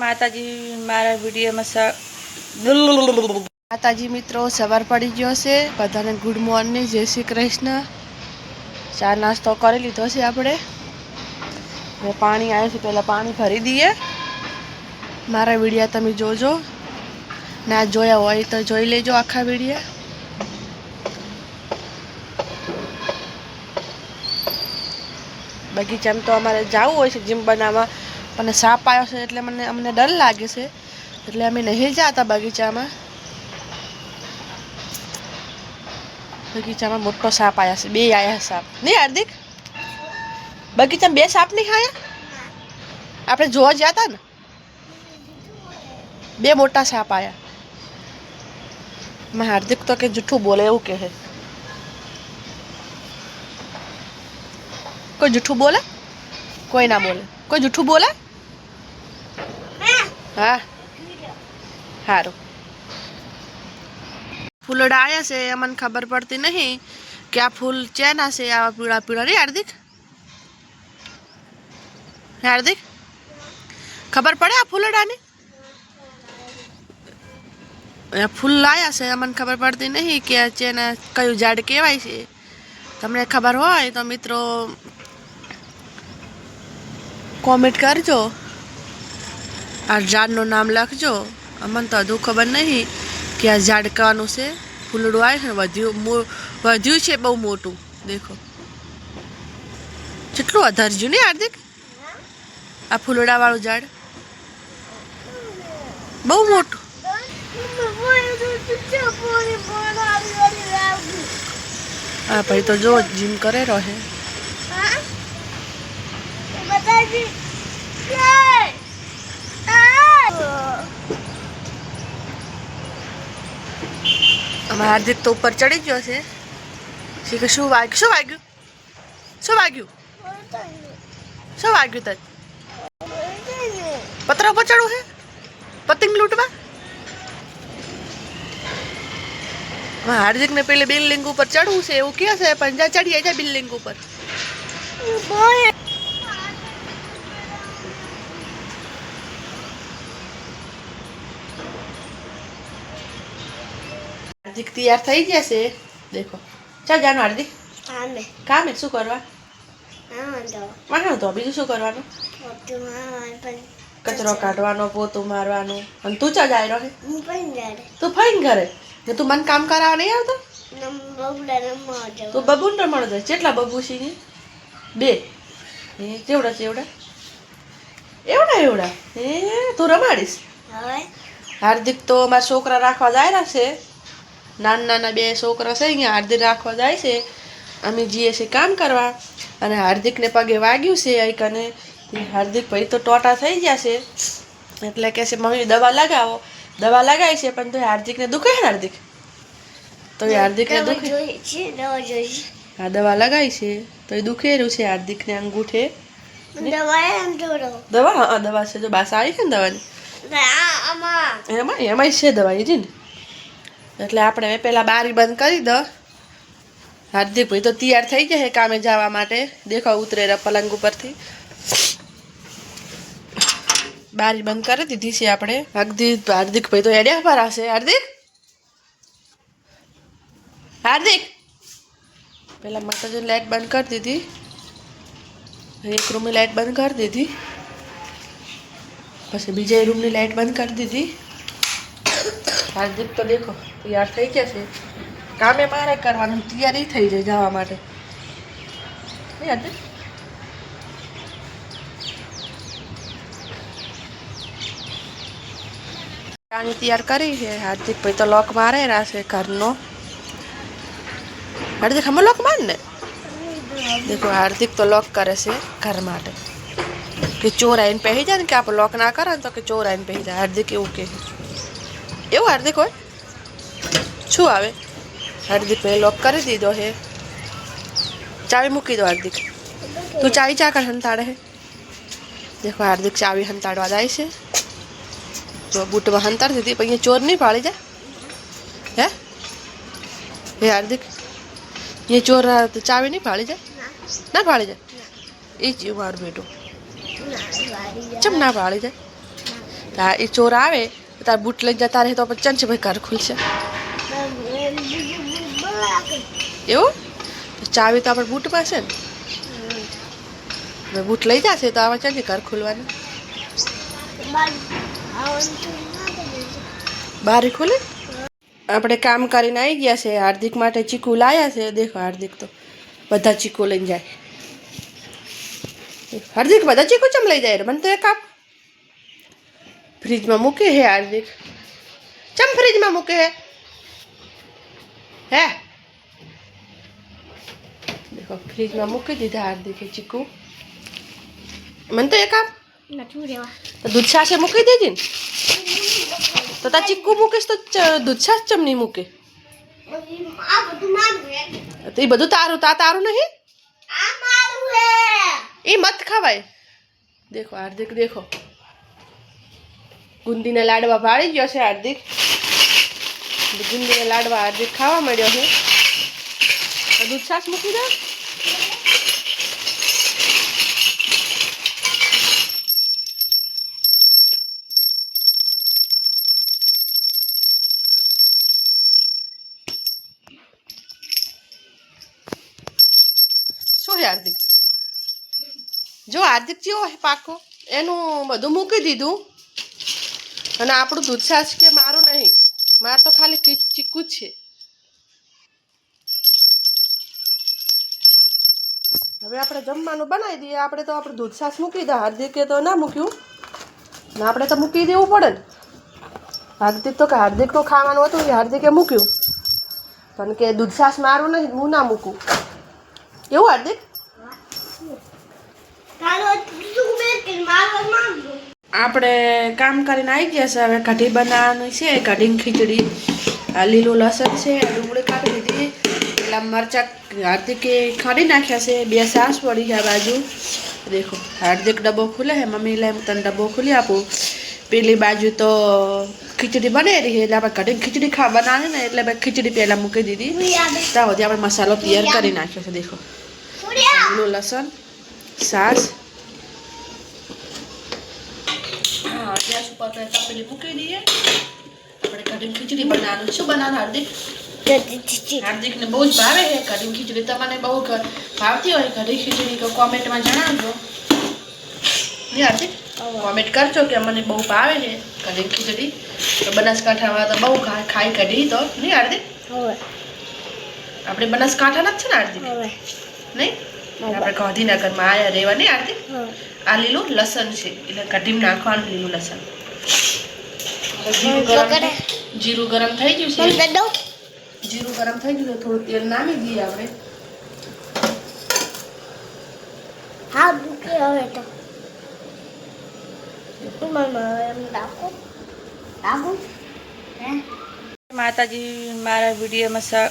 માતાજી મારા વિડીયોમાં માતાજી મિત્રો, સવાર પડી ગયો છે. બધાને ગુડ મોર્નિંગ જય શ્રી કૃષ્ણ. ચા નાસ્તો કરી લીધો છે આપણે. મેં પાણી આવ્યું છે, પહેલાં પાણી ભરી દઈએ. મારા વિડીયા તમે જોજો. ના જોયા હોય તો જોઈ લેજો આખા વિડીયા. બગીચામાં તો અમારે જવું હોય છે જીમ બનાવવા. પણ સાપ આવ્યો છે એટલે મને અમને ડર લાગે છે. એટલે અમે નહીં જતા બગીચામાં. બગીચામાં મોટો સાપ આવ્યા છે. બે આવ્યા સાપ. નહીં, હાર્દિક? બગીચામાં બે સાપ નહીં આયા? આપણે જોવા ગયા હતા ને? બે મોટા સાપ આવ્યા મેં હાર્દિક તો કે જૂઠું બોલે એવું કહે. કોઈ જૂઠું બોલે? કોઈ ના બોલે. કોઈ જૂઠું બોલે? હા. સારું ફૂલડા આવ્યા છે એ મને ખબર પડતી નહીં કે આ ફૂલ ચેના છે, આવા પીળા પીળા. નહીં હાર્દિક? હાર્દિક? ખબર પડે આ ફૂલડાની? ફૂલ લાયા છે મને ખબર પડતી નહીં કે આ કયું ઝાડ કહેવાય છે. તમને ખબર હોય તો મિત્રો કોમેન્ટ કરજો. આ ઝાડનું નામ લખજો. અમને તો હજુ ખબર નહીં કે આ ઝાડ કાનું છે. ફૂલડું આવે છે વધ્યું વધ્યું છે બહુ મોટું. દેખો. કેટલું વધારજ્યું ને હાર્દિક? આ ફૂલડાવાળું ઝાડ. બહુ મોટું. હા, ભાઈ તો જો જીમ કરે રહે અમારા હાર્દિક તો ઉપર ચડી ગયો છે. છે શું વાગ્યું? શું વાગ્યું? શું વાગ્યું? શું વાગ્યું તને? પતરા ઉપર ચડવું છે? પતંગ લૂંટવા? હાર્દિક ને પેલી બિલ્ડિંગ ઉપર ચડવું છે એવું કહે છે પણ ચડીએ જાય બિલ્ડિંગ ઉપર. હાર્દિક તૈયાર થઈ ગયા છે. દેખો. ચાલ જાનું હાર્દિક કામ કામે શું કરવા? વાંધો. તો બીજું શું કરવાનું? કચરો કાઢવાનો પોતું મારવાનું. અને તું ચા જાય રહે તું ફાઈન ઘરે? ને તું મને કામ કરાવવા નહીં આવતો? તું બબુન રમણ જાય કેટલા બબુ છે બે. એ કેવડા છે એવડા એવડા? એવડા એ તું રમાડીશ? હાર્દિક તો મારા છોકરા રાખવા જાય છે. નાના નાના બે છોકરા છે અહીંયા હાર્દિક રાખવા જાય છે. અમે જઈએ છીએ કામ કરવા. અને હાર્દિકને પગે વાગ્યું છે અહીં કને હાર્દિક ભાઈ તો ટોટા થઈ ગયા છે. એટલે કહે છે મમ્મી દવા લગાવો. દવા લગાવી છે પણ તો હાર્દિકને દુખે છે ને હાર્દિક? તો એ હાર્દિકને દુખે? હા દવા લગાવી છે. તો એ દુખેલું છે હાર્દિકને અંગૂઠે. દવા હા દવા છે જો બાસ આવી છે ને દવાની? એમાં એમાંય છે દવા એ ને? એટલે આપણે પહેલાં બારી બંધ કરી દો. હાર્દિકભાઈ તો તૈયાર થઈ જશે કામે જવા માટે. દેખો ઉતરે પલંગ ઉપરથી. બારી બંધ કરી દીધી છે આપણે. હાર્દિક હાર્દિકભાઈ તો એડિયા પર હશે હાર્દિક? હાર્દિક? પહેલાં માતાજી લાઇટ બંધ કરી દીધી. એક રૂમની લાઇટ બંધ કરી દીધી. પછી બીજા રૂમની લાઇટ બંધ કરી દીધી. હાર્દિક તો દેખો, તૈયાર થઈ જશે કામે મારે કરવાનું તૈયારી થઈ જાય જવા માટે. નહીં હાર્દિક ચાની તૈયાર કરી છે. હાર્દિક ભાઈ તો લોક મારે છે ઘરનો. હાર્દિક હમે લોક માર ને? દેખો, હાર્દિક તો લોક કરે છે ઘર માટે. કે ચોર આવીને પહેરી જાય ને કે આપણે લોક ના કરે ને તો કે ચોર આવીને પહેરી જાય. હાર્દિક એવું કહે એવું હાર્દિક હોય? શું આવે? હાર્દિક ભાઈ લોક કરી દીધો હે. ચાવી મૂકી દો હાર્દિક. તું ચાવી ચા કર હંતાડે હે. દેખો હાર્દિક ચાવી હંતાડવા જાય છે. જો બૂટમાં હંતાડ દીધી પણ અહીંયા ચોર નહીં પાડી જાય. હે? હે હાર્દિક? અહીંયા ચોર તો ચાવી નહીં પાડી જાય? ના પાડી જાય? એ જ મારું બેટું. ચમ ના પાડી જાય? હા એ ચોર આવે તો તાર બૂટ લઈ જતા રહે તો પછી ચંચ ભાઈ ઘર ખુલશે. એવું? તો ચાવી તો આપણે બૂટમાં છે ને? હવે બૂટ લઈ જશે તો આમાં ચાંચી ઘર ખુલવાનું. બહાર ખુલે? આપણે કામ કરીને આવી ગયા છે, હાર્દિક માટે ચીકુ લાયા છે. દેખો હાર્દિક તો બધા ચીકુ લઈને જાય. હાર્દિક, બધા ચીકુ ચમ લઈ જાય રે? મને તો એક આપ ફ્રીજમાં મૂકે હે હાર્દિક ચમ ફ્રીજમાં મૂકે હે હે દેખો ફ્રીજમાં મૂકી દીધા હાર્દિકે ચીકુ મને તો એક આપ દૂધ છાશે મૂકી દેજે ને તો તા ચીકુ મૂકીશ તો દૂધ છાશ ચમ નહીં મૂકે તો એ બધું તારું તા તારું નહીં એ મત ખવાય દેખો હાર્દિક દેખો ગુંદીના લાડવા ભાળી ગયો છે હાર્દિક. ગુંદીના લાડવા હાર્દિક ખાવા મળ્યો છે. દૂધ છાશ મૂકી દે. શું છે હાર્દિક? જો હાર્દિક જેવો છે પાકો, એનું બધું મૂકી દીધું. અને આપણું દૂધ છાશ કે મારું નહીં. માર તો ખાલી ચીકુ છે. હવે આપણે જમવાનું બનાવી દઈએ. આપણે તો આપણે દૂધ છાશ મૂકી દે. હાર્દિકે તો ના મૂક્યું. ને આપણે તો મૂકી દેવું પડે ને. હાર્દિક તો કે હાર્દિક તો ખાવાનું હતું એ હાર્દિકે મૂક્યું. પણ કે દૂધ છાશ મારું નહીં, હું ના મૂકું. એવું હાર્દિક? આપણે કામ કરીને આવી ગયા છે. હવે કઢી બનાવવાની છે. કઢીની ખીચડી, આ લીલું લસણ છે. ડુંગળી કાઢી દીધી પેલા મરચાં હાર્દિકે ખાડી નાખ્યા છે. બે સાસ પડી છે બાજુ. દેખો, હાર્દિક ડબ્બો ખુલે છે મમ્મી લે તને ડબ્બો ખોલી આપું. પેલી બાજુ તો ખીચડી બને રહી એટલે આપણે કઢીને ખીચડી ખા બનાવી ને એટલે મેં ખીચડી પહેલાં મૂકી દીધી. ત્યાં સુધી આપણે મસાલો તૈયાર કરી નાખ્યો છે. દેખો. લીલું લસણ, સાસ હા ગેસ ઉપર તો તપેલી મૂકી દઈએ આપણે કઢી ખીચડી બનાવવાનું શું બનાવવાનું હાર્દિક? હાર્દિકને બહુ જ ભાવે છે કઢી ખીચડી. તમને બહુ ભાવતી હોય કઢી ખીચડી તો કોમેન્ટમાં જણાવજો. નહીં હાર્દિક? કોમેન્ટ કરજો કે મને બહુ ભાવે છે કઢી ખીચડી. તો બનાસકાંઠામાં તો બહુ ખાઈ કઢી તો. નહીં હાર્દિક? આપણે બનાસકાંઠાના જ છે ને હાર્દિક? નહીં? આપણે ગાંધીનગરમાં આયા રહેવા. નહીં હાર્દિક? આ લીલું લસણ છે. એટલે કઢીમ નાખવાનું લીલું લસણ. જીરું ગરમ જીરું ગરમ થઈ ગયું છે. જીરું ગરમ થઈ ગયું થોડું તેલ નાખી દઈએ આપણે. હા મૂકી હવે તો. માતાજી મારા વિડીયોમાં